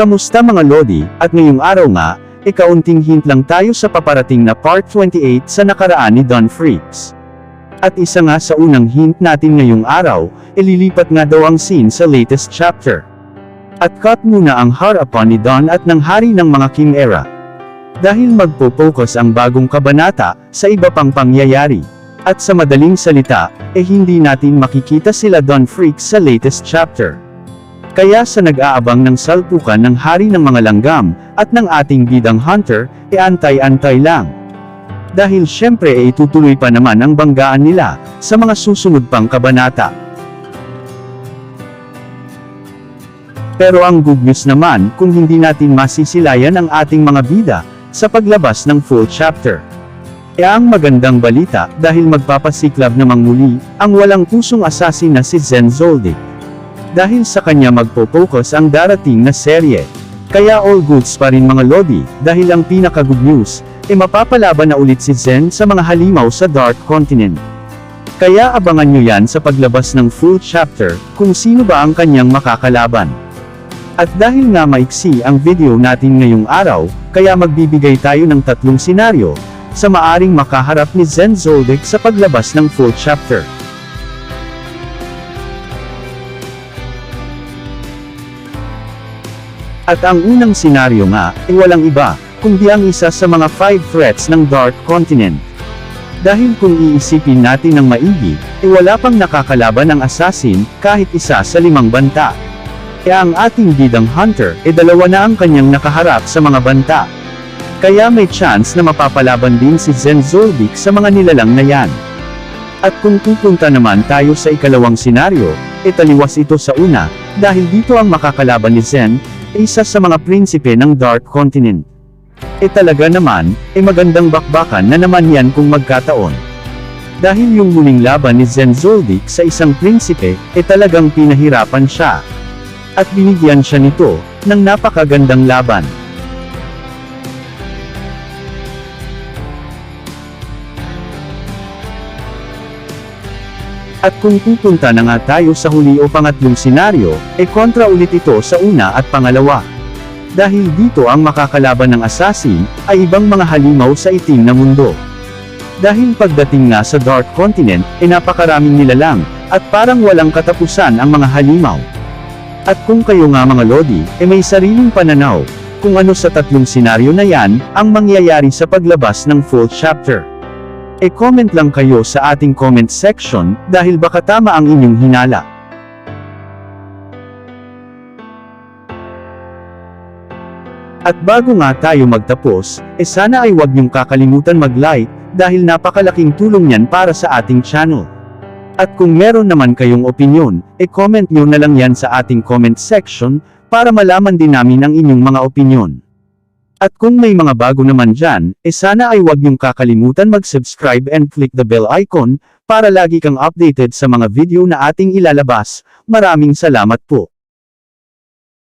Kamusta mga Lodi, at ngayong araw nga, e kaunting hint lang tayo sa paparating na Part 28 sa nakaraan ni Don Freaks. At isa nga sa unang hint natin ngayong araw, ililipat nga daw ang scene sa latest chapter. At cut muna ang harapan ni Don at ng hari ng mga King era. Dahil magpo-focus ang bagong kabanata, sa iba pang pangyayari. At sa madaling salita, eh hindi natin makikita sila Don Freaks sa latest chapter. Kaya sa nag-aabang ng salpukan ng hari ng mga langgam, at ng ating bidang hunter, e antay-antay lang. Dahil syempre e itutuloy pa naman ang banggaan nila, sa mga susunod pang kabanata. Pero ang good news naman, kung hindi natin masisilayan ang ating mga bida, sa paglabas ng full chapter. E ang magandang balita, dahil magpapasiklab namang muli, ang walang pusong assassin na si Zen Zoldyck. Dahil sa kanya magpo-focus ang darating na serye. Kaya all goods pa rin mga Lodi, dahil ang pinaka-good news, e mapapalaban na ulit si Zen sa mga halimaw sa Dark Continent. Kaya abangan nyo yan sa paglabas ng full chapter, kung sino ba ang kanyang makakalaban. At dahil nga maiksi ang video natin ngayong araw, kaya magbibigay tayo ng tatlong senaryo, sa maaring makaharap ni Zen Zoldyck sa paglabas ng full chapter. At ang unang senaryo nga, ay walang iba, kundi ang isa sa mga five threats ng Dark Continent. Dahil kung iisipin natin ng maigi, ay wala pang nakakalaban ng assassin, kahit isa sa limang banta. Kaya ang ating bidang hunter, e dalawa na ang kanyang nakaharap sa mga banta. Kaya may chance na mapapalaban din si Zen Zoldyck sa mga nilalang na yan. At kung pupunta naman tayo sa ikalawang senaryo, e taliwas ito sa una, dahil dito ang makakalaban ni Zen, e isa sa mga prinsipe ng Dark Continent. E talaga naman, e magandang bakbakan na naman yan kung magkataon. Dahil yung muling laban ni Zen Zoldyck sa isang prinsipe, e talagang pinahirapan siya. At binigyan siya nito, ng napakagandang laban. At kung pupunta na nga tayo sa huli o pangatlong senaryo, e kontra ulit ito sa una at pangalawa. Dahil dito ang makakalaban ng assassin, ay ibang mga halimaw sa itim na mundo. Dahil pagdating nga sa Dark Continent, e napakaraming nilalang, at parang walang katapusan ang mga halimaw. At kung kayo nga mga Lodi, e may sariling pananaw, kung ano sa tatlong senaryo na yan, ang mangyayari sa paglabas ng full chapter. E comment lang kayo sa ating comment section, dahil baka tama ang inyong hinala. At bago nga tayo magtapos, e sana ay huwag niyong kakalimutan mag-like, dahil napakalaking tulong yan para sa ating channel. At kung meron naman kayong opinion, e comment nyo na lang yan sa ating comment section, para malaman din namin ang inyong mga opinion. At kung may mga bago naman dyan, e sana ay huwag niyong kakalimutan mag-subscribe and click the bell icon, para lagi kang updated sa mga video na ating ilalabas. Maraming salamat po.